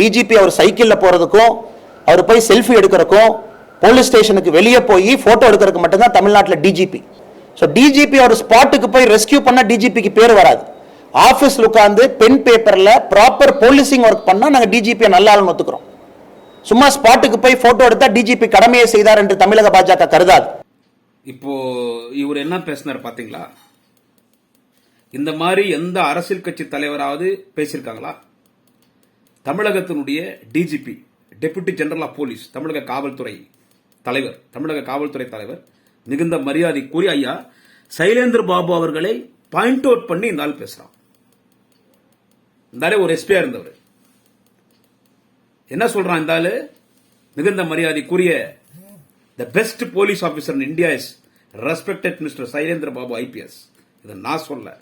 DGP அவர் சைக்கிளில் போகிறதுக்கும் அவர் போய் செல்ஃபி எடுக்கிறதுக்கும் போலீஸ் ஸ்டேஷனுக்கு வெளியே போய் ஃபோட்டோ எடுக்கிறதுக்கு மட்டும்தான் தமிழ்நாட்டில் டிஜிபி ஸோ டிஜிபி அவர் ஸ்பாட்டுக்கு போய் ரெஸ்கியூ பண்ணால் டிஜிபிக்கு பேர் வராது. ஆஃபீஸில் உட்காந்து பென் பேப்பரில் ப்ராப்பர் போலீசிங் ஒர்க் பண்ணால் நாங்கள் டிஜிபியை நல்லா ஆளுன்னு ஒத்துக்கிறோம். சும்மா ஸ்பாட்டுக்கு போய் ஃபோட்டோ எடுத்தால் டிஜிபி கடமையை செய்தார் என்று தமிழக பாஜக கருதாது. இப்போ இவர் என்ன பேசினார் பார்த்தீங்களா இந்த மாதிரி எந்த அரசியல் கட்சி தலைவராவது பேசியிருக்காங்களா? தமிழகத்தினுடைய DGP deputy general of police தமிழக காவல்துறை தலைவர் தமிழக காவல்துறை தலைவர் மிகுந்த மரியாதைக்குரிய ஐயா சைலேந்திர பாபு அவர்களை பாயிண்ட் அவுட் பண்ணி இந்த ஆள் பேசுறான். இந்த ஒரு எஸ்பியா இருந்தவர். என்ன சொல்றான் இந்த ஆளு? மிகுந்த மரியாதைக்குரிய the best police officer in India is respected mister Sailendra Babu IPS இதை நான் சொல்ல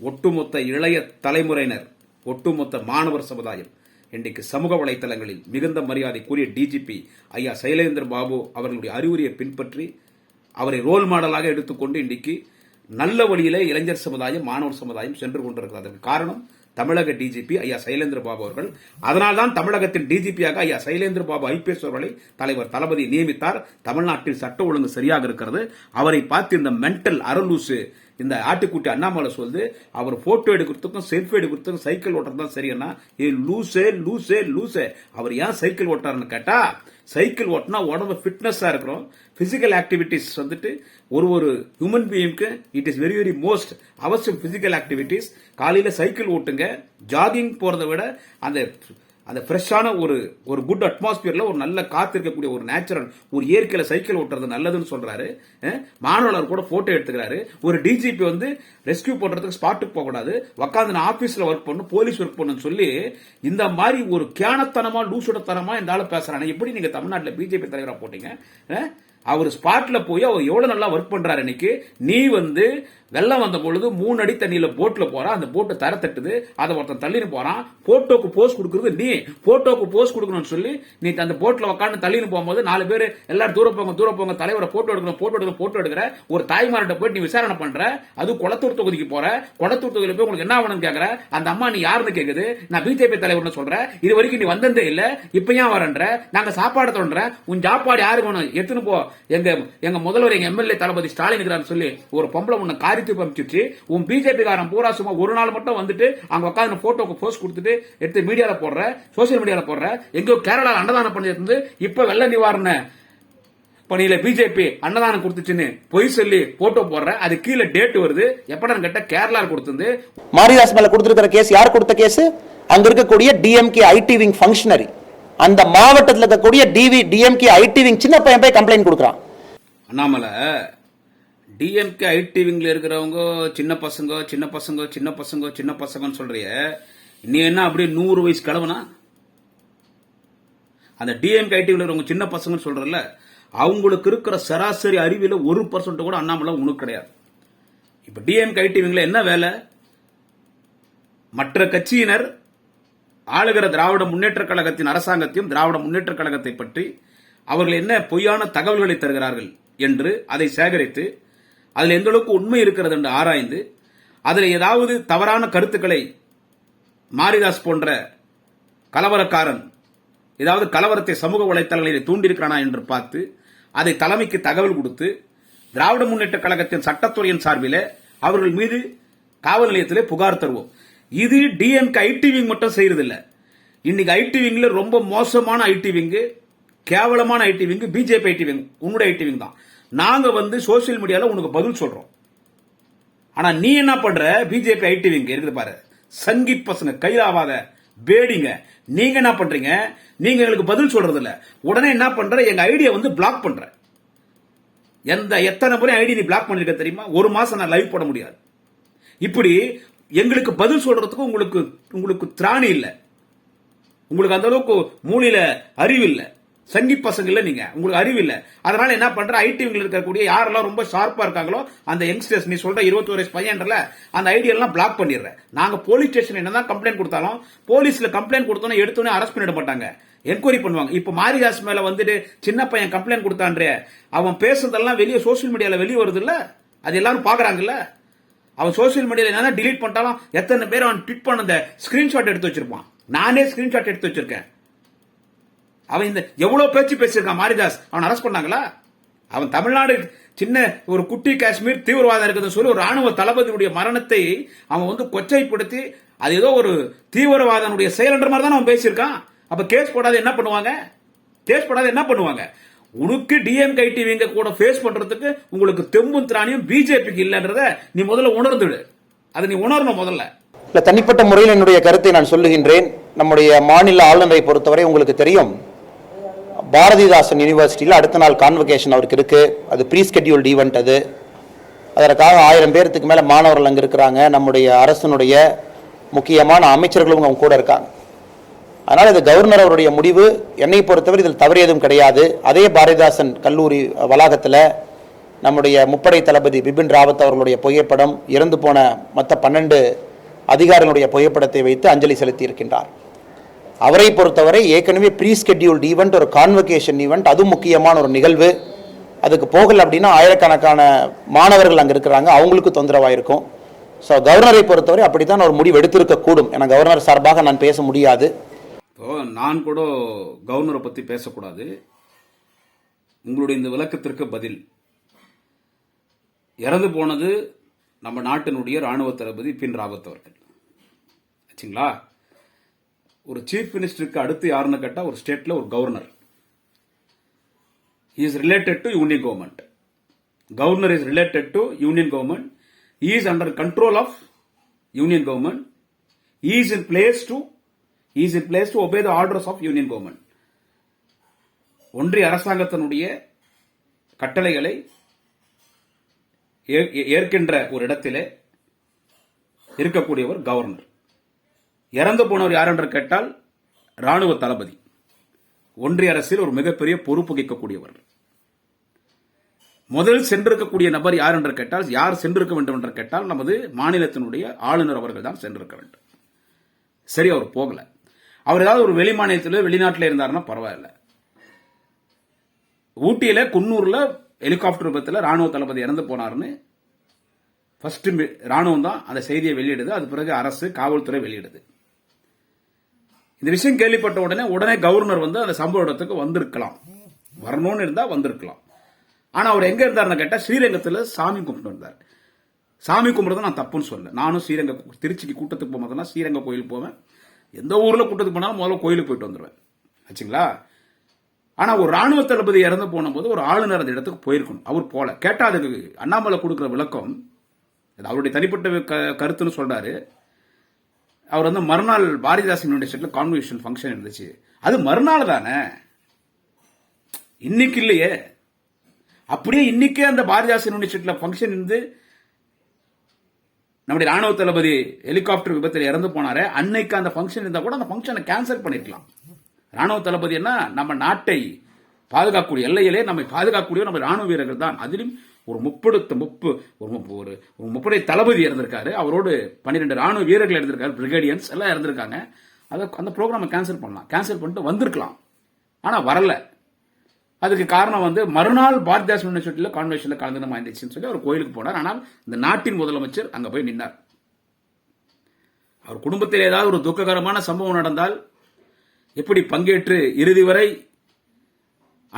ஒட்டுமொத்த இளைய தலைமுறையினர் ஒட்டுமொத்த மாணவர் சமுதாயம் இன்றைக்கு சமூக வலைத்தளங்களில் மிகுந்த மரியாதைக்குரிய டிஜிபி ஐயா சைலேந்திர பாபு அவர்களுடைய அறிவுரையை பின்பற்றி அவரை ரோல் மாடலாக எடுத்துக்கொண்டு இன்றைக்கு நல்ல வழியிலே இளைஞர் சமுதாயம் மாணவர் சமுதாயம் சென்று கொண்டிருக்கிறது. அதற்கு காரணம் தமிழக டிஜிபி ஐயா சைலேந்திர பாபு அவர்கள். அதனால்தான் தமிழகத்தின் டிஜிபியாக ஐயா சைலேந்திர பாபு ஐபிஎஸ் அவர்களை தலைவர் தளபதி நியமித்தார். தமிழ்நாட்டில் சட்ட ஒழுங்கு சரியாக இருக்கிறது. அவரை பார்த்து இந்த மென்டல் அரலூசு இந்த ஆட்டுக்குட்டி அண்ணாமலை சொல்லுது அவர் போட்டோ எடுக்கிறதுக்கும் செல்ஃபி எடுக்கிறதுக்கும் சைக்கிள் ஓட்டுறது தான் சரின்னா ஏ லூசே லூசே லூசே அவர் ஏன் சைக்கிள் ஓட்டாருன்னு கேட்டா சைக்கிள் ஓட்டினா உடம்பு ஃபிட்னஸ்ஸாக இருக்கிறோம். பிசிக்கல் ஆக்டிவிட்டிஸ் வந்துட்டு ஒரு ஒரு human பீயிங்க்கு it is very very most அவசியம் பிசிக்கல் ஆக்டிவிட்டிஸ் காலையில் சைக்கிள் ஓட்டுங்க ஜாகிங் போகிறத விட அந்த அந்த ஃப்ரெஷ்ஷான ஒரு ஒரு குட் அட்மாஸ்பியரில் ஒரு நல்ல காத்து இருக்கக்கூடிய ஒரு நேச்சுரல் ஒரு இயற்கையில் சைக்கிள் ஓட்டுறது நல்லதுன்னு சொல்கிறாரு அஹ், கூட ஃபோட்டோ எடுத்துக்கிறாரு. ஒரு டிஜிபி வந்து ரெஸ்கியூ பண்ணுறதுக்கு ஸ்பாட்டுக்கு போகக்கூடாது. உட்காந்து நான் ஆஃபீஸில் ஒர்க் பண்ணணும் போலீஸ் ஒர்க் பண்ணணும்னு சொல்லி இந்த மாதிரி ஒரு கேனத்தனமாக லூசுடத்தனமாக இந்த ஆளு பேசுறாங்க எப்படி நீங்கள் தமிழ்நாட்டில் பிஜேபி தலைவராக போட்டீங்க? அவர் ஸ்பாட்ல போய் அவர் எவ்வளவு நல்லா ஒர்க் பண்றாரு இன்னைக்கு நீ வந்து வெள்ளம் வந்த பொழுது மூணு அடி தண்ணியில போட்ல போற அந்த போட்டு தர தட்டுது அதை ஒருத்தன் தள்ளின்னு போறான். போட்டோக்கு போஸ் கொடுக்கறது நீ. போட்டோக்கு போஸ் கொடுக்கணும்னு சொல்லி நீ அந்த போட்ல உட்காந்து தள்ளின்னு போகும்போது நாலு பேர் எல்லாரும் தூர போங்க தூர போங்க தலைவரை போட்டோ எடுக்கணும் போட்டோ எடுக்கணும் போட்டோ எடுக்கிற ஒரு தாய்மார்கிட்ட போய் நீ விசாரணை பண்ற. அது குளத்தூர் தொகுதிக்கு போற. குளத்தூர் தொகுதியில போய் உங்களுக்கு என்ன ஆகணும்னு கேக்குற? அந்த அம்மா நீ யாருன்னு கேக்குது? நான் பிஜேபி தலைவர்னு சொல்றேன் இது வரைக்கும் நீ வந்ததே இல்ல. இப்ப ஏன் வரன்ற? நாங்க சாப்பாடு தோன்ற உன் சாப்பாடு யாருக்கு வேணும்? எடுத்துன்னு போ. எங்க எங்க முதல்வர் எங்க எம்எல்ஏ தளபதி ஸ்டாலின் இருக்கிறான்னு சொல்லி ஒரு பொம்பளை உன்னை காரித்து பமிச்சிச்சு உன் பிஜேபி காரன் பூரா சும்மா ஒரு நாள் மட்டும் வந்துட்டு அங்க உட்காந்து போட்டோக்கு போஸ்ட் கொடுத்துட்டு எடுத்து மீடியால போடுற சோசியல் மீடியால போடுற எங்கோ கேரளா அன்னதானம் பண்ணியிருந்து இப்ப வெள்ள நிவாரண பணியில பிஜேபி அன்னதானம் கொடுத்துச்சுன்னு பொய் சொல்லி போட்டோ போடுற அது கீழே டேட் வருது. எப்படா கேட்ட கேரளா கொடுத்தது மாரிதாஸ் மேல கொடுத்திருக்கிற கேஸ் யார் கொடுத்த கேஸ் அங்க இருக்கக்கூடிய டிஎம்கே ஐடி விங் ஃபங்க்ஷனரி அந்த மாவட்டத்தில் இருக்கக்கூடிய டிவி டிஎம்கே ஐடி விங் சின்ன பையன் போய் கம்ப்ளைண்ட் கொடுக்குறான். அண்ணாமலை டிஎம்கே ஐடி இருக்கிறவங்க சின்ன பசங்க சின்ன பசங்க சின்ன பசங்க சின்ன பசங்கன்னு சொல்றிய. நீ என்ன அப்படியே நூறு வயசு கிளவுனா அந்த டிஎம்கே ஐடி இருக்கிறவங்க சின்ன பசங்கன்னு சொல்றல அவங்களுக்கு இருக்கிற சராசரி அறிவியல ஒரு பர்சன்ட் கூட அண்ணாமலை உனக்கு கிடையாது. இப்போ டிஎம்கே ஐடி என்ன வேலை? மற்ற கட்சியினர் ஆளுகிற திராவிட முன்னேற்ற கழகத்தின் அரசாங்கத்தையும் திராவிட முன்னேற்ற கழகத்தை பற்றி அவர்கள் என்ன பொய்யான தகவல்களை தருகிறார்கள் என்று அதை சேகரித்து அதில் எந்த அளவுக்கு உண்மை இருக்கிறது என்று ஆராய்ந்து அதில் ஏதாவது தவறான கருத்துக்களை மாரிதாஸ் போன்ற கலவரக்காரன் ஏதாவது கலவரத்தை சமூக வலைத்தளங்களில் தூண்டியிருக்கிறானா என்று பார்த்து அதை தலைமைக்கு தகவல் கொடுத்து திராவிட முன்னேற்ற கழகத்தின் சட்டத்துறையின் சார்பில் அவர்கள் மீது காவல் நிலையத்திலே புகார் தருவோம். இது டிஎம்கே ஐடி விங் மட்டும் செய்யறதில்ல இன்னைக்கு ஐடி விங்ல ரொம்ப மோசமான ஐடி விங்கு கேவலமான IT wing BJP IT wing உன்னுடைய ஐடி விங் தான். நாங்க வந்து சோசியல் மீடியால உனக்கு பதில் சொல்றோம். ஆனா நீ என்ன பண்ற? பிஜேபி ஐடி விங் இருக்குது பாரு. சங்கி பசங்க கையிலாவாத பேடிங்க. நீங்க என்ன பண்றீங்க? நீங்க எங்களுக்கு பதில் சொல்றது இல்ல உடனே என்ன பண்ற? எங்க ஐடியா வந்து பிளாக் பண்ற. எந்த எத்தனை முறை ஐடி நீ பிளாக் பண்ணிருக்க தெரியுமா? ஒரு மாசம் நான் லைவ் போட முடியாது. இப்படி எங்களுக்கு பதில் சொல்றதுக்கு உங்களுக்கு உங்களுக்கு திராணி இல்லை. உங்களுக்கு அந்த அளவுக்கு மூளையில அறிவு இல்லை. சங்கி பசங்க இல்லை நீங்க. உங்களுக்கு அறிவு இல்லை. அதனால என்ன பண்ற? ஐடி இருக்கக்கூடிய யாரெல்லாம் ரொம்ப ஷார்ப்பா இருக்காங்களோ அந்த யங்ஸ்டர்ஸ் நீ சொல்ற இருபத்தி வயசு பையன்ல அந்த ஐடியெல்லாம் பிளாக் பண்ணிடுற. நாங்க போலீஸ் ஸ்டேஷன் என்னதான் கம்ப்ளைண்ட் கொடுத்தாலும் போலீஸ்ல கம்ப்ளைண்ட் கொடுத்தோன்னே எடுத்தோன்னே அரெஸ்ட் பண்ணிட மாட்டாங்க. என்கொயரி பண்ணுவாங்க. இப்போ மாரிதாஸ் மேல வந்துட்டு சின்ன பையன் கம்ப்ளைண்ட் கொடுத்தான்றே அவன் பேசுறதெல்லாம் வெளியே சோசியல் மீடியால வெளியே வருது இல்ல? அது எல்லாரும் பாக்குறாங்கல்ல அவன் சோசியல் மீடியால என்ன டிலீட் பண்ணிட்டாலும் எத்தனை பேர் அவன் ட்விட் பண்ண அந்த ஸ்கிரீன்ஷாட் எடுத்து வச்சிருப்பான். நானே ஸ்கிரீன்ஷாட் எடுத்து வச்சிருக்கேன். அவன் இந்த எவ்வளவு பேச்சு பேசியிருக்கான் மாரிதாஸ். அவன் அரெஸ்ட் பண்ணாங்களா? அவன் தமிழ்நாடு சின்ன ஒரு குட்டி காஷ்மீர் தீவிரவாதம் இருக்குதுன்னு சொல்லி ஒரு ராணுவ தளபதியுடைய மரணத்தை அவன் வந்து கொச்சைப்படுத்தி அது ஏதோ ஒரு தீவிரவாதனுடைய செயல்ன்ற மாதிரி தான் அவன் பேசியிருக்கான். அப்ப கேஸ் போடாத என்ன பண்ணுவாங்க? கேஸ் போடாத என்ன பண்ணுவாங்க? உனக்கு டிஎம்கே டிவிங்க கூட ஃபேஸ் பண்றதுக்கு உங்களுக்கு தெம்பும் திராணியும் பிஜேபிக்கு இல்லைன்றத நீ முதல்ல உணர்ந்துடு அதை நீ உணரணும் முதல்ல. இல்ல தனிப்பட்ட முறையில் என்னுடைய கருத்தை நான் சொல்லுகின்றேன். நம்முடைய மாநில ஆளுநரை பொறுத்தவரை உங்களுக்கு தெரியும். பாரதிதாசன் யூனிவர்சிட்டியில் அடுத்த நாள் கான்வகேஷன் அவருக்கு இருக்கு. அது ப்ரீ ஸ்கெட்யூல்டு ஈவெண்ட் அது. அதற்காக ஆயிரம் பேர்த்துக்கு மேலே மாணவர்கள் அங்கே இருக்கிறாங்க. நம்முடைய அரசனுடைய முக்கியமான அமைச்சர்களும் அவங்க கூட இருக்காங்க. அதனால் இது கவர்னர் அவருடைய முடிவு என்னை பொறுத்தவரை இதில் தவறு எதுவும் கிடையாது. அதே பாரதிதாசன் கல்லூரி வளாகத்தில் நம்முடைய முப்படை தளபதி பிபின் ராவத் அவர்களுடைய புகைப்படம் இறந்து போன மற்ற பன்னெண்டு அதிகாரிகளுடைய புகைப்படத்தை வைத்து அஞ்சலி செலுத்தி இருக்கின்றார் அவரை பொறுத்தவரை ஏற்கனவே ப்ரீ ஸ்கெட்யூல்டு ஈவெண்ட் ஒரு கான்வகேஷன் ஈவெண்ட் அதுவும் முக்கியமான ஒரு நிகழ்வு. அதுக்கு போகல அப்படின்னா ஆயிரக்கணக்கான மாணவர்கள் அங்கே இருக்கிறாங்க அவங்களுக்கு தொந்தரவாக இருக்கும் ஸோ கவர்னரை பொறுத்தவரை அப்படித்தான் ஒரு முடிவு எடுத்திருக்க கூடும் என கவர்னர் சார்பாக நான் பேச முடியாது. இப்போ நான் கூட கவர்னரை பற்றி பேசக்கூடாது. உங்களுடைய இந்த விளக்கத்திற்கு பதில். இறந்து போனது நம்ம நாட்டினுடைய ராணுவ தளபதி பின் ராவத் அவர்கள். ஆச்சுங்களா? ஒரு சீஃப் மினிஸ்டருக்கு அடுத்து யாருன்னு கேட்டால் ஒரு ஸ்டேட்டில் ஒரு governor is related to union government governor is related to union government is under control of union government is in place to is in place to obey the orders of union government ஒன்றிய அரசாங்கத்தினுடைய கட்டளைகளை ஏ- ஏற்கின்ற ஒரு இடத்திலே இருக்கக்கூடியவர் governor இறந்து போனவர் யார் என்று கேட்டால் ராணுவ தளபதி. ஒன்றிய அரசில் ஒரு மிகப்பெரிய பொறுப்பு வகிக்கக்கூடியவர். முதல் சென்றிருக்கக்கூடிய நபர் யார் என்று கேட்டால் யார் சென்றிருக்க வேண்டும் என்று கேட்டால் நமது மாநிலத்தினுடைய ஆளுநர் அவர்கள் தான் சென்றிருக்க வேண்டும். சரி அவர் போகலை. அவர் ஏதாவது ஒரு வெளி மாநிலத்திலோ வெளிநாட்டில் இருந்தாருன்னா பரவாயில்ல. ஊட்டியில குன்னூர்ல ஹெலிகாப்டர் விபத்தில் ராணுவ தளபதி இறந்து போனாருன்னு ஃபர்ஸ்ட் ராணுவம் தான் அந்த செய்தியை வெளியிடுது. அது பிறகு அரசு காவல்துறை வெளியிடுது. இந்த விஷயம் கேள்விப்பட்ட உடனே உடனே கவர்னர் வந்து அந்த சம்பவ இடத்துக்கு வந்திருக்கலாம். வரணும்னு இருந்தா வந்திருக்கலாம். ஆனா அவர் எங்க இருந்தாருன்னு கேட்டா ஸ்ரீரங்கத்துல சாமி கும்பிட்டு இருந்தார் சாமி கும்பிடுறது நான் தப்புன்னு சொல்ல நானும் ஸ்ரீரங்க திருச்சிக்கு கூட்டத்துக்கு போகும்போதெல்லாம் ஸ்ரீரங்க கோயிலுக்கு போவேன். எந்த ஊரில் கூட்டத்துக்கு போனாலும் முதல்ல கோயிலுக்கு போயிட்டு வந்துடுவேன் ஆச்சுங்களா? ஆனால் ஒரு ராணுவ தளபதி இறந்து போன போது ஒரு ஆளுநர் அந்த இடத்துக்கு போயிருக்கணும். அவர் போல. கேட்டால் அதுக்கு அண்ணாமலை கொடுக்குற விளக்கம் இது அவருடைய தனிப்பட்ட க- கருத்துன்னு சொல்கிறாரு அவர் வந்து மறுநாள் பாரதிதாசன் யூனிவர்சிட்டியில கான்வென்ஷன் ஃபங்க்ஷன் இருந்துச்சு. அது மறுநாள் தானே? இன்னைக்கு இல்லையே. அப்படியே இன்னைக்கே அந்த பாரதிதாசன் யூனிவர்சிட்டியில ஃபங்க்ஷன் இருந்து நம்முடைய ராணுவ தளபதி ஹெலிகாப்டர் விபத்தில் இறந்து போனாரு அன்னைக்கு அந்த ஃபங்க்ஷன் இருந்தால் கூட அந்த ஃபங்க்ஷனை கேன்சல் பண்ணிருக்கலாம். ராணுவ தளபதி என்ன நம்ம நாட்டை பாதுகாக்கக்கூடிய எல்லையிலே நம்மை பாதுகாக்கக்கூடிய நம்ம ராணுவ வீரர்கள் தான். அதிலும் ஒரு முப்படுத்த முப்பு ஒரு முப்பு- ஒரு ஒரு முப்படை தளபதி இருந்திருக்காரு அவரோடு பன்னிரெண்டு ராணுவ வீரர்கள் இருந்திருக்காரு பிரிகேடியன்ஸ் எல்லாம் இருந்திருக்காங்க அதை அந்த ப்ரோக்ராமை கேன்சல் பண்ணலாம். கேன்சல் பண்ணிட்டு வந்திருக்கலாம். ஆனால் வரல. அதுக்கு காரணம் வந்து மறுநாள் பாரதிதாஸ் யூனிவர்சிட்டியில் கான்வென்ஷனில் கலந்துனமா இருந்துச்சுன்னு சொல்லி அவர் கோயிலுக்கு போனார். ஆனால் இந்த நாட்டின் முதலமைச்சர் அங்கே போய் நின்னார். அவர் குடும்பத்தில் ஏதாவது ஒரு துக்ககரமான சம்பவம் நடந்தால் எப்படி பங்கேற்று இறுதி வரை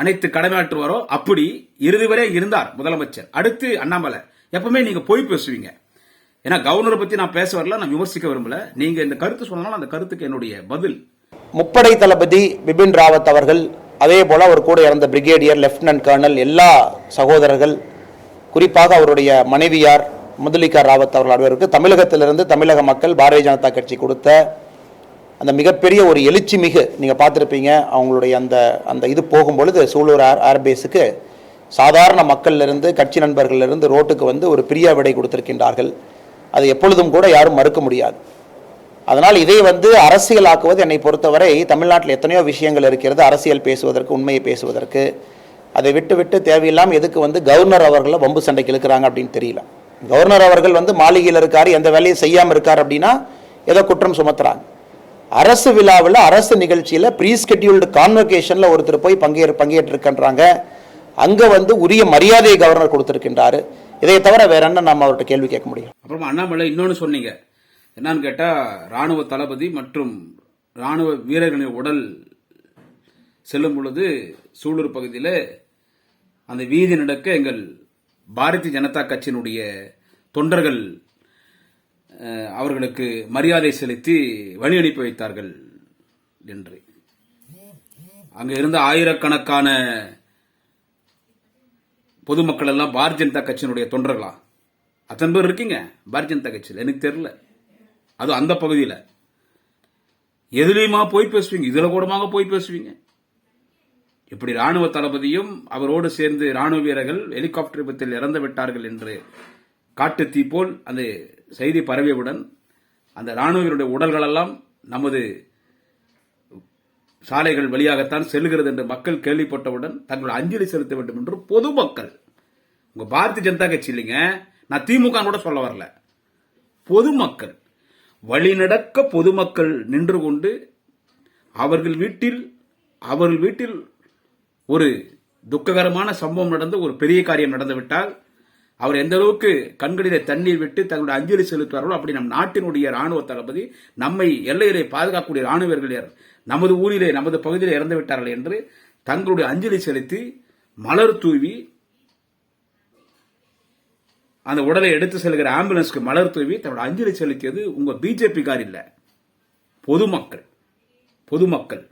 அனைத்து கடமையாற்றுவாரோ அப்படி இறுதி வரை இருந்தார் முதலமைச்சர். அடுத்து அண்ணாமலை. எப்பவுமே நீங்க போய் பேசுவீங்க. ஏன்னா கவர்னரை பத்தி நான் பேச வரல நான் விமர்சிக்க விரும்பல. நீங்க இந்த கருத்து சொன்னாலும் அந்த கருத்துக்கு என்னுடைய பதில். முப்படை தளபதி பிபின் ராவத் அவர்கள் அதே போல் அவர் கூட இறந்த பிரிகேடியர் லெப்டினன்ட் கர்னல் எல்லா சகோதரர்கள் குறிப்பாக அவருடைய மனைவியார் முதலிகா ராவத் அவர்கள் அனைவருக்கு தமிழகத்திலிருந்து தமிழக மக்கள் பாரதிய ஜனதா கட்சி கொடுத்த அந்த மிகப்பெரிய ஒரு எழுச்சி மிகு நீங்கள் பார்த்துருப்பீங்க. அவங்களுடைய அந்த அந்த இது போகும்பொழுது சூலூர் ஏர் ஏர்பேஸுக்கு சாதாரண மக்கள்லேருந்து கட்சி நண்பர்களிலிருந்து ரோட்டுக்கு வந்து ஒரு பிரியா விடை கொடுத்திருக்கின்றார்கள். அது எப்பொழுதும் கூட யாரும் மறுக்க முடியாது. அதனால் இதை வந்து அரசியலாக்குவது என்னை பொறுத்தவரை தமிழ்நாட்டில் எத்தனையோ விஷயங்கள் இருக்கிறது. அரசியல் பேசுவதற்கு உண்மையை பேசுவதற்கு. அதை விட்டு விட்டு தேவையில்லாமல் எதுக்கு வந்து கவர்னர் அவர்களை வம்பு சண்டைக்கு இழுக்கிறாங்க அப்படின்னு தெரியல. கவர்னர் அவர்கள் வந்து மாளிகையில் இருக்கார் எந்த வேலையும் செய்யாமல் இருக்கார் அப்படின்னா ஏதோ குற்றம் சுமத்துறாங்க. அரசு விழாவில் அரசு நிகழ்ச்சியில் ப்ரீ ஸ்கெட்யூல்டு ஒருத்தர் போய் பங்கேற் பங்கேற்றிருக்கின்றாங்க. அங்கே வந்து உரிய மரியாதையை கவர்னர் கொடுத்துருக்கின்றாரு. இதை தவிர வேற என்ன நம்ம அவர்கிட்ட கேள்வி கேட்க முடியும்? அப்புறமா அண்ணாமலை இன்னொன்று சொன்னீங்க. என்னன்னு கேட்டால் ராணுவ தளபதி மற்றும் ராணுவ வீரர்களின் உடல் செல்லும் பொழுது சூலூர் பகுதியில் அந்த வீதி நடக்க எங்கள் பாரதிய ஜனதா கட்சியினுடைய தொண்டர்கள் அவர்களுக்கு மரியாதை செலுத்தி வழி அனுப்பி வைத்தார்கள் என்று. அங்கே இருந்த ஆயிரக்கணக்கான பொதுமக்கள் எல்லாம் பாரதிய ஜனதா கட்சியினுடைய தொண்டர்களா? அத்தனை பேர் இருக்கீங்க பாரதிய ஜனதா கட்சியில்? எனக்கு தெரியல. அது அந்த பகுதியில். எதுலேயுமா போய் பேசுவீங்க? இதில் கூடமாக போய் பேசுவீங்க. இப்படி ராணுவ தளபதியும் அவரோடு சேர்ந்து ராணுவ வீரர்கள் ஹெலிகாப்டர் விபத்தில் இறந்து விட்டார்கள் என்று காட்டுத்தீ போல் அந்த செய்தி பரவியவுடன் அந்த ராணுவ வீரருடைய உடல்களெல்லாம் நமது சாலைகள் வழியாகத்தான் செல்கிறது என்று மக்கள் கேள்விப்பட்டவுடன் தங்கள் அஞ்சலி செலுத்த வேண்டும் என்று பொதுமக்கள் உங்க பாரதிய ஜனதா கட்சி இல்லைங்க நான் திமுக கூட சொல்ல வரல. பொதுமக்கள் வழிநடக்க பொதுமக்கள் நின்று கொண்டு அவர்கள் வீட்டில் அவர்கள் வீட்டில் ஒரு துக்ககரமான சம்பவம் நடந்து ஒரு பெரிய காரியம் நடந்துவிட்டால் அவர் எந்த அளவுக்கு கண்களிலே தண்ணீர் விட்டு தங்களுடைய அஞ்சலி செலுத்துவார்களோ அப்படி நம் நாட்டினுடைய ராணுவ தளபதி நம்மை எல்லையிலே பாதுகாக்கக்கூடிய ராணுவர்கள் யார் நமது ஊரிலே நமது பகுதியிலே இறந்து விட்டார்கள் என்று தங்களுடைய அஞ்சலி செலுத்தி மலர் தூவி அந்த உடலை எடுத்து செல்கிற ஆம்புலன்ஸ்க்கு மலர் தூவி தன்னோட அஞ்சலி செலுத்தியது உங்க பிஜேபி கார் பொதுமக்கள். பொதுமக்கள்.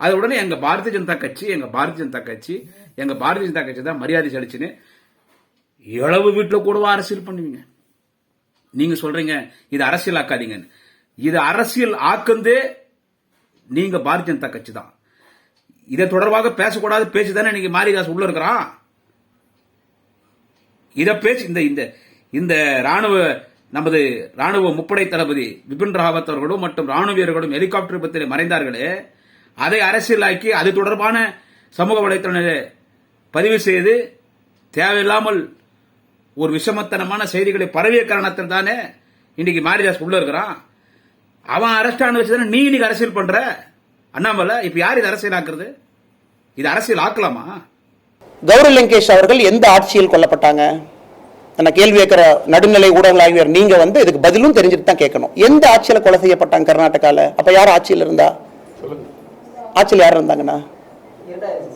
அது உடனே எங்க பாரதிய ஜனதா கட்சி எங்க பாரதிய ஜனதா கட்சி எங்க பாரதிய ஜனதா கட்சி தான் மரியாதை செலுத்தின்னு எவ்வளவு வீட்டில் கூடவா அரசியல் பண்ணுவீங்க. நீங்க சொல்றீங்க இது அரசியல் ஆக்காதீங்கன்னு. இது அரசியல் ஆக்குந்தே நீங்க பாரதிய ஜனதா கட்சி தான். இதை தொடர்பாக பேசக்கூடாது பேச்சு தானே நீங்க மாரிதாஸ் உள்ள இருக்கிறான்? இதை பேச்சு இந்த இந்த இந்த ராணுவ நமது ராணுவ முப்படை தளபதி பிபின் ராவத் அவர்களும் மற்றும் ராணுவ வீரர்களும் ஹெலிகாப்டர் விபத்தில் மறைந்தார்களே அதை அரசியலாக்கி அது தொடர்பான சமூக வலைத்தளங்களில் பதிவு செய்து தேவையில்லாமல் ஒரு விஷமத்தனமான செய்திகளை பரவிய காரணத்தில் தானே இன்னைக்கு மாரிதாஸ் உள்ள இருக்கிறான். அவன் அரெஸ்ட் ஆன வச்சு தானே நீ இன்னைக்கு அரசியல் பண்ற? அண்ணாமலை இப்ப யார் இது அரசியல் ஆக்குறது இது அரசியல் ஆக்கலாமா கௌரி லங்கேஷ் அவர்கள் எந்த ஆட்சியில் கொல்லப்பட்டாங்க? நான் கேள்வி கேட்கிற நடுநிலை ஊடகங்கள் ஆகியோர் நீங்க வந்து இதுக்கு பதிலும் தெரிஞ்சுட்டு தான் கேட்கணும். எந்த ஆட்சியில கொலை செய்யப்பட்டாங்க கர்நாடகால? அப்ப யார் ஆட்சியில் இருந்தா? ஆட்சியில் யார் இருந்தாங்கண்ணா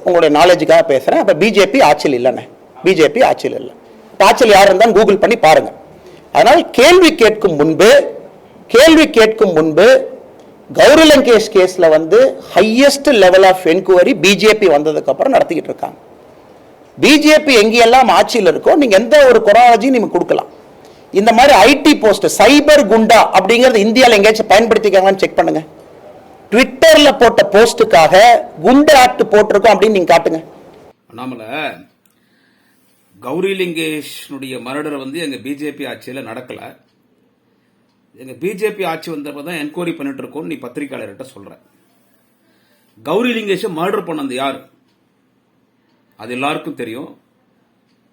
உங்களுடைய நாலேஜுக்காக பேசுறேன். அப்ப பிஜேபி ஆட்சியில் இல்லைண்ணே. பிஜேபி ஆட்சியில் இல்லை. இப்ப ஆட்சியில் யார் இருந்தாலும் கூகுள் பண்ணி பாருங்க. அதனால் கேள்வி கேட்கும் முன்பு கேள்வி கேட்கும் முன்பு கௌரி லங்கேஷ் கேஸ்ல வந்து highest level of enquiry BJP வந்ததுக்கு அப்புறம் நடத்திக்கிட்டு இருக்காங்க. பிஜேபி எங்கெல்லாம் ஆட்சியில் இருக்கோ நீங்கள் எந்த ஒரு கொரோனாலஜியும் நீங்கள் கொடுக்கலாம். இந்த மாதிரி ஐடி போஸ்ட் சைபர் குண்டா அப்படிங்கிறது இந்தியாவில் எங்கேயாச்சும் பயன்படுத்திக்காங்கன்னு செக் பண்ணுங்க. ட்விட்டரில் போட்ட போஸ்ட்டுக்காக குண்டு ஆக்ட் போட்டிருக்கோம் அப்படின்னு நீங்கள் காட்டுங்க. அண்ணாமலை கௌரி லிங்கேஷ்னுடைய மர்டர் வந்து எங்கள் பிஜேபி ஆட்சியில் நடக்கலை. எங்கள் பிஜேபி ஆட்சி வந்தப்ப தான் என்கொயரி பண்ணிட்டு இருக்கோம்னு நீ பத்திரிகையாளர்கிட்ட சொல்கிறேன் கௌரி லிங்கேஷை மர்டர் பண்ணது யார்? அது எல்லாருக்கும் தெரியும்.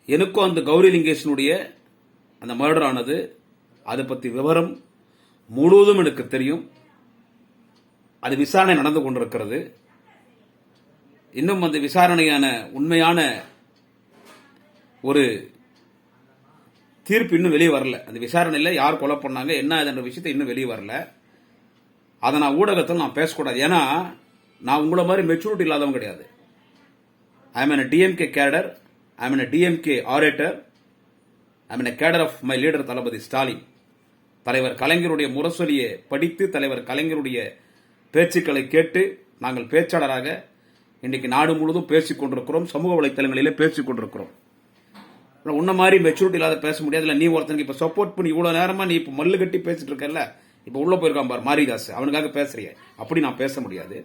எனக்கும் அந்த கௌரி லிங்கேஷனுடைய அந்த மர்டர் ஆனது அதை பற்றி விவரம் முழுவதும் எனக்கு தெரியும். அது விசாரணை நடந்து கொண்டிருக்கிறது. இன்னும் அந்த விசாரணையான உண்மையான ஒரு தீர்ப்பு இன்னும் வெளியே வரல. அந்த விசாரணையில் யார் கொலை பண்ணாங்க என்ன இதுன்ற விஷயத்தை இன்னும் வெளியே வரல. அதை நான் ஊடகத்தில் நான் பேசக்கூடாது. ஏன்னா நான் உங்களை மாதிரி மெச்சூரிட்டி இல்லாதவங்க கிடையாது. ஐ மீன் என் DMK cadre I mean N DMK orator I am cadre of my leader தளபதி ஸ்டாலின் தலைவர் கலைஞருடைய முரசொலியை படித்து தலைவர் கலைஞருடைய பேச்சுக்களை கேட்டு நாங்கள் பேச்சாளராக இன்றைக்கு நாடு முழுவதும் பேசிக் கொண்டிருக்கிறோம். சமூக வலைத்தளங்களிலே பேசிக் கொண்டிருக்கிறோம். உன்ன மாதிரி மெச்சூரிட்டி இல்லாத பேச முடியாது இல்லை நீ ஒருத்தனுக்கு இப்போ சப்போர்ட் பண்ணி இவ்வளோ நேரமாக நீ இப்போ மல்லு கட்டி பேசிட்டு இருக்கல இப்போ உள்ளே போயிருக்கான் பார் மாரிதாஸ். அவனுக்காக பேசுறிய. அப்படி நான் பேச முடியாது.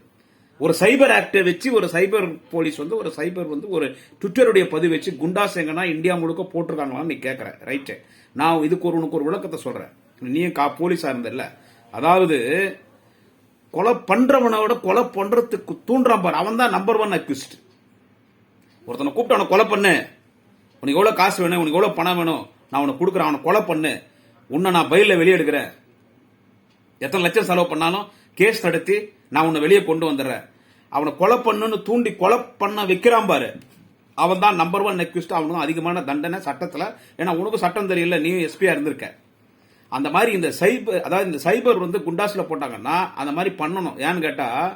ஒரு சைபர் ஆக்டை வச்சு ஒரு சைபர் போலீஸ் வந்து ஒரு சைபர் வந்து ஒரு ட்விட்டருடைய பதிவு வச்சு குண்டாஸ் எங்கன்னா இந்தியா முழுக்க போட்டிருக்காங்களான்னு நீ கேட்கற ரைட்டு நான் இதுக்கு ஒரு உனக்கு ஒரு விளக்கத்தை சொல்கிறேன் நீ கா போலீஸாக இருந்தல்ல. அதாவது கொலை பண்ணுறவனோட கொலை பண்ணுறதுக்கு தூண்டுறான் பாரு. அவன் தான் நம்பர் ஒன் அக்யூஸ்ட் ஒருத்தனை கூப்பிட்டு அவனை கொலை பண்ணு. உனக்கு எவ்வளோ காசு வேணும் உனக்கு எவ்வளோ பணம் வேணும் நான் உனக்கு கொடுக்குறேன். அவனை கொலை பண்ணு. உன்னை நான் பயிலில் வெளியே எடுக்கிறேன் எத்தனை லட்சம் செலவு பண்ணாலும் கேஸ் நடத்தி நான் உன்னை வெளியே கொண்டு வந்துடுறேன். அவனை கொலை பண்ணுன்னு தூண்டி கொலை பண்ண வைக்கிறான் பாரு. அவன் தான் நம்பர் ஒன் நெக்யூஸ்ட் அவனுக்கு அதிகமான தண்டனை சட்டத்தில். ஏன்னா உனக்கு சட்டம் தெரியல நீ எஸ்பியா இருந்திருக்க. அந்த மாதிரி இந்த சைபர் அதாவது இந்த சைபர் வந்து குண்டாஸில் போட்டாங்கன்னா அந்த மாதிரி பண்ணணும். ஏன்னு கேட்டால்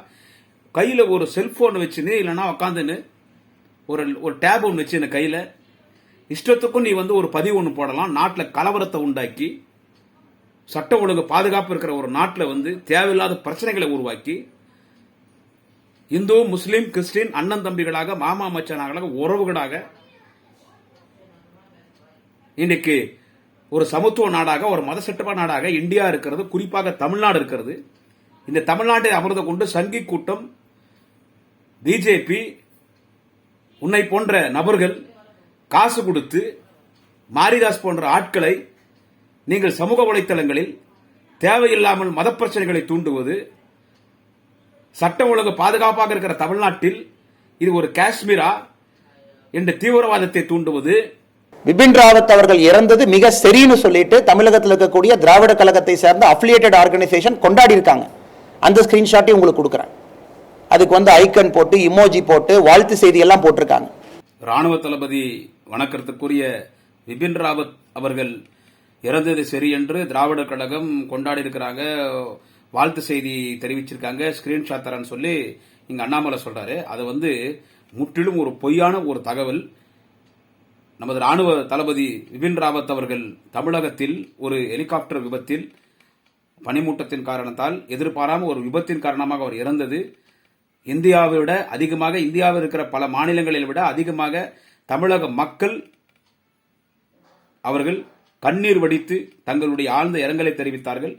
கையில் ஒரு செல்ஃபோன் வச்சுன்னு இல்லைன்னா உக்காந்துன்னு ஒரு ஒரு டேப் ஒன்று வச்சு கையில். இஷ்டத்துக்கும் நீ வந்து ஒரு பதிவு ஒன்று போடலாம். நாட்டில் கலவரத்தை உண்டாக்கி சட்ட ஒழுங்கு பாதுகாப்பு இருக்கிற ஒரு நாட்டில் வந்து தேவையில்லாத பிரச்சனைகளை உருவாக்கி இந்து முஸ்லீம் கிறிஸ்டின் அண்ணன் தம்பிகளாக மாமா மச்சானாக உறவுகளாக இன்னைக்கு ஒரு சமத்துவ நாடாக ஒரு மத மதசட்டமா நாடாக இந்தியா இருக்கிறது குறிப்பாக தமிழ்நாடு இருக்கிறது. இந்த தமிழ்நாட்டை அமர்ந்து கொண்டு சங்கி கூட்டம் பிஜேபி உன்னை போன்ற நபர்கள் காசு கொடுத்து மாரிதாஸ் போன்ற ஆட்களை நீங்கள் சமூக வலைத்தளங்களில் தேவையில்லாமல் மத பிரச்சனைகளை தூண்டுவது சட்டம் ஒழுங்கு பாதுகாப்பாக இருக்கிற தமிழ்நாட்டில் இது ஒரு காஷ்மீரா என்ற தீவிரவாதத்தை தூண்டுவது. பிபின் ராவத் அவர்கள் இறந்தது மிக சரின்னு சொல்லிட்டு தமிழகத்தில் இருக்கக்கூடிய திராவிட கழகத்தை சேர்ந்த அஃபிலியேட்டட் ஆர்கனைசேஷன் கொண்டாடி இருக்காங்க. அந்த ஸ்கிரீன்ஷாட்டையும் உங்களுக்கு கொடுக்குறேன். அதுக்கு வந்து ஐக்கன் போட்டு இமோஜி போட்டு வாழ்த்து செய்தி எல்லாம் போட்டிருக்காங்க. ராணுவ தளபதி வணக்கத்துக்குரிய விபின் ராவத் அவர்கள் இறந்தது சரி என்று திராவிடர் கழகம் கொண்டாடி இருக்கிறாங்க வாழ்த்து செய்தி தெரிவிச்சிருக்காங்க. ஸ்கிரீன்ஷாட் தரேன்னு சொல்லி இங்க அண்ணாமலை சொல்றாரு. அது வந்து முற்றிலும் ஒரு பொய்யான ஒரு தகவல். நமது ராணுவ தளபதி விபின் ராவத் அவர்கள் தமிழகத்தில் ஒரு ஹெலிகாப்டர் விபத்தில் பனிமூட்டத்தின் காரணத்தால் எதிர்பாராம ஒரு விபத்தின் காரணமாக அவர் இறந்தது. இந்தியாவை விட அதிகமாக இந்தியாவில் இருக்கிற பல மாநிலங்களில் விட அதிகமாக தமிழக மக்கள் அவர்கள் கண்ணீர் வடித்து தங்களுடைய ஆழ்ந்த இரங்கலை தெரிவித்தார்கள்.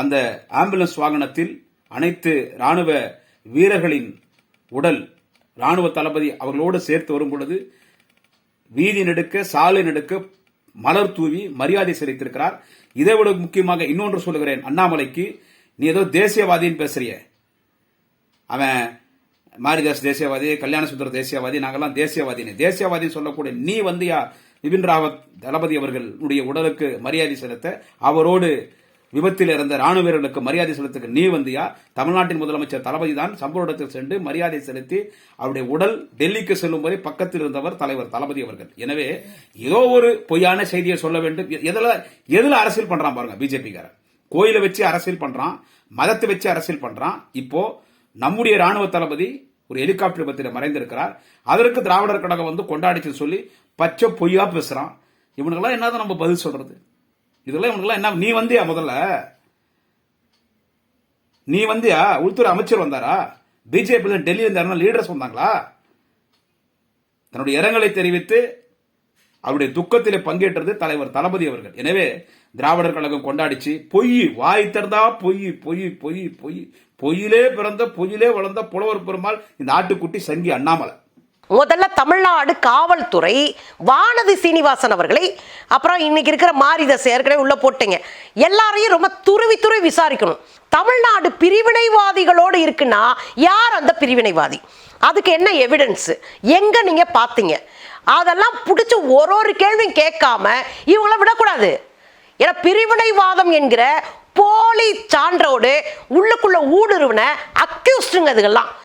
அந்த ஆம்புலன்ஸ் வாகனத்தில் அனைத்து ராணுவ வீரர்களின் உடல் ராணுவ தளபதி அவர்களோடு சேர்த்து வரும் பொழுது வீதி நெடுக்க சாலை நெடுக்க மலர் தூவி மரியாதை செலுத்தியிருக்கிறார். இதை விட முக்கியமாக இன்னொன்று சொல்லுகிறேன். அண்ணாமலைக்கு நீ ஏதோ தேசியவாதின்னு பேசுறிய. அவன் மாரிதாஸ் தேசியவாதி கல்யாண சுந்தர தேசியவாதி நாங்கெல்லாம் தேசியவாதின்னு. தேசியவாதின்னு சொல்லக்கூடிய நீ வந்தியா? விபின் ராவத் தளபதி அவர்களுடைய உடலுக்கு மரியாதை செலுத்த அவரோடு விபத்தில் இறந்த ராணுவ வீரர்களுக்கு மரியாதை செலுத்துக்கு நீ வந்தியா? தமிழ்நாட்டின் முதலமைச்சர் தளபதி தான் சம்பவ இடத்தில் சென்று மரியாதை செலுத்தி அவருடைய உடல் டெல்லிக்கு செல்லும் வரை பக்கத்தில் இருந்தவர் தலைவர் தளபதி அவர்கள். எனவே ஏதோ ஒரு பொய்யான செய்தியை சொல்ல வேண்டும். எதுல எதுல அரசியல் பண்றான் பாருங்க பிஜேபிக்காரன். கோயிலை வச்சு அரசியல் பண்றான் மதத்தை வச்சு அரசியல் பண்றான். இப்போ நம்முடைய ராணுவ தளபதி ஒரு ஹெலிகாப்டர் விபத்தில் மறைந்திருக்கிறார். அதற்கு திராவிடர் கழகம் வந்து கொண்டாடிச்சு சொல்லி பச்சை பொய்யா பேசுகிறான் இவனுக்கெல்லாம் என்னதான் நம்ம பதில் சொல்கிறது இதெல்லாம் இவனுக்கெல்லாம் என்ன நீ வந்தியா முதல்ல? நீ வந்தியா? உள்துறை அமைச்சர் வந்தாரா? பிஜேபியில் டெல்லியில் இருந்தாருன்னா லீடர்ஸ் வந்தாங்களா? தன்னுடைய இரங்கலை தெரிவித்து அவருடைய துக்கத்தில் பங்கேற்றது தலைவர் தளபதி அவர்கள். எனவே திராவிடர் கழகம் கொண்டாடிச்சு. பொய் வாய் திறந்தா பொய் பொய் பொய் பொய். பொய்யிலே பிறந்த பொய்யிலே வளர்ந்த புலவர் பெருமாள் இந்த ஆட்டுக்குட்டி சங்கி அண்ணாமலை. முதல்ல தமிழ்நாடு காவல்துறை வானதி சீனிவாசன் அவர்களை அப்புறம் இன்னைக்கு இருக்கிற மாரிதாஸ் ஏற்கனவே உள்ள போட்டீங்க. எல்லாரையும் ரொம்ப துருவி துருவி விசாரிக்கணும். தமிழ்நாடு பிரிவினைவாதிகளோடு இருக்குன்னா யார் அந்த பிரிவினைவாதி? அதுக்கு என்ன எவிடன்ஸ் எங்க நீங்க பார்த்தீங்க அதெல்லாம் பிடிச்சி ஒரு ஒரு கேள்வியும் கேட்காம இவங்கள விடக்கூடாது. ஏன்னா பிரிவினைவாதம் என்கிற போலி சான்றோடு உள்ளுக்குள்ள ஊடுருவன அக்யூஸ்டுங்க அதுகெல்லாம்